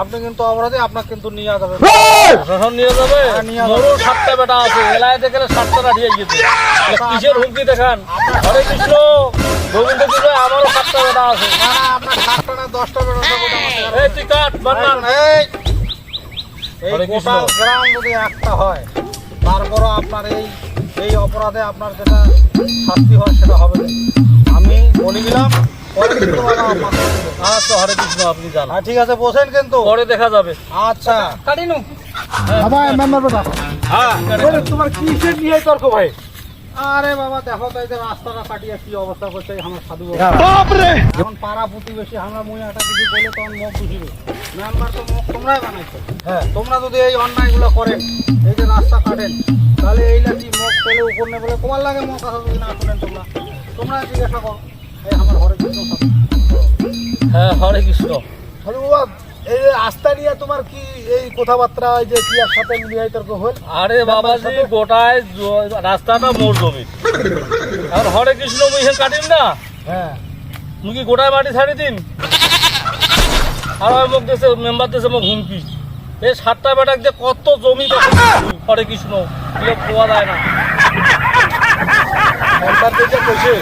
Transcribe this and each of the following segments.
আপনি কিন্তু অপরাধী আপনাকে কিন্তু নিয়ে যাবে। প্রশাসন নিয়ে যাবে। হ্যাঁ, নিয়ে যাবে। মোরও সাতটা বেটা আছে। এলাকাতে গেলে সাতটা রাঠিয়ে গেছে কিসের হুমকি দেখান? হরে কৃষ্ণ। গোবিন্দ কি আমারও সাতটা বেটা আছে। না না আপনার সাতটা না দশটা আমাদের এই তুই কাট বান্নান এই এই গোটা গ্রাম যদি একটা হয় তারপরও আপনার এই এই অপরাধে আপনার যেটা শাস্তি হয় সেটা হবে না। আমি বলে দিলাম পরে কিন্তু। আচ্ছা হরে কৃষ্ণ আপনি যান হ্যাঁ ঠিক আছে বসেন কিন্তু। পরে দেখা যাবে। আচ্ছা। কাটিনু হ্যাঁ তোমার কিসের নিয়ে তর্ক ভাই? আরে বাবা দেখো তো এই যে রাস্তাটা কাটিয়ে কি অবস্থা করছে আমার সাধু বাবা। এখন পাড়া প্রতিবেশী আমরা মুই একটা কিছু বলে তখন মুখ বুঝিবে মেম্বার তো মুখ তোমরাই বানাইছো। হ্যাঁ। তোমরা যদি এই অন্যায়গুলো করেন এই যে রাস্তা কাটেন তাহলে এই লাঠি মুখ পেলে উপর নেই বলে তোমার লাগে মুখ কথা যদি না শুনেন তোমরা। তোমরা জিজ্ঞাসা করো এই আমার ঘরে হ্যাঁ হরে কৃষ্ণ। সাধু এই যে রাস্তা নিয়ে তোমার কি এই কথাবার্তা এই যে ক্রিয়ার সাথে মিলিয়ে তর্ক হল? আরে বাবাজি গোটায় জ- রাস্তাটা মোর জমি। আর হরে কৃষ্ণ মুই এখানে কাটিম না? হ্যাঁ। মুই কি গোটায় মাটি ছাড়ি দিন আর ওই মুখ দেশে মেম্বার দেশে মুখ হুমকি। এই সাতটা বেটাক যে কত জমি হরে কৃষ্ণ এগুলো খোয়া যায় না। ঠিক কথা কইছে।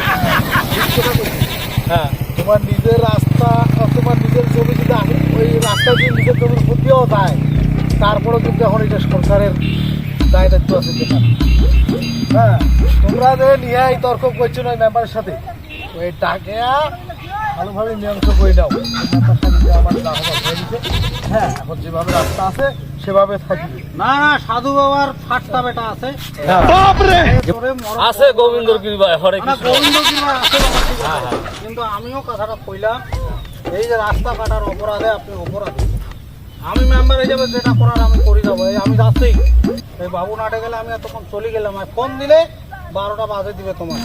হ্যাঁ। তোমার নিজের রাস্তা, তোমার নিজের জমি যদি আগে- ওই রাস্তা যদি নিজের জমির দিয়েও যায় তারপরেও কিন্তু এখন এটা সরকারের দায় দায়িত্ব আছে হ্যাঁ তোমরা যে নিয়ে তর্ক করছ না মেম্বারের সাথে, ওই ডাকে ভালোভাবে মীমাংস করে দাও আমার হ্যাঁ এখন যেভাবে রাস্তা আছে সেভাবে থাকবে না না সাধু বাবার সাতটা বেটা আছে। আছে গোবিন্দর কৃপায় হরে গোবিন্দ কিংবা আছে। হ্যাঁ, হ্যাঁ। কিন্তু আমিও কথাটা কইলাম এই যে রাস্তা কাটার অপরাধে আপনি অপরাধী। আমি মেম্বার হিসেবে যেটা করার আমি করে যাব এই আমি যাচ্ছি। এই বাবু নাটে গেলে আমি এতক্ষণ চলে গেলাম। আর ফোন দিলে বারোটা বাজে দিবে তোমার।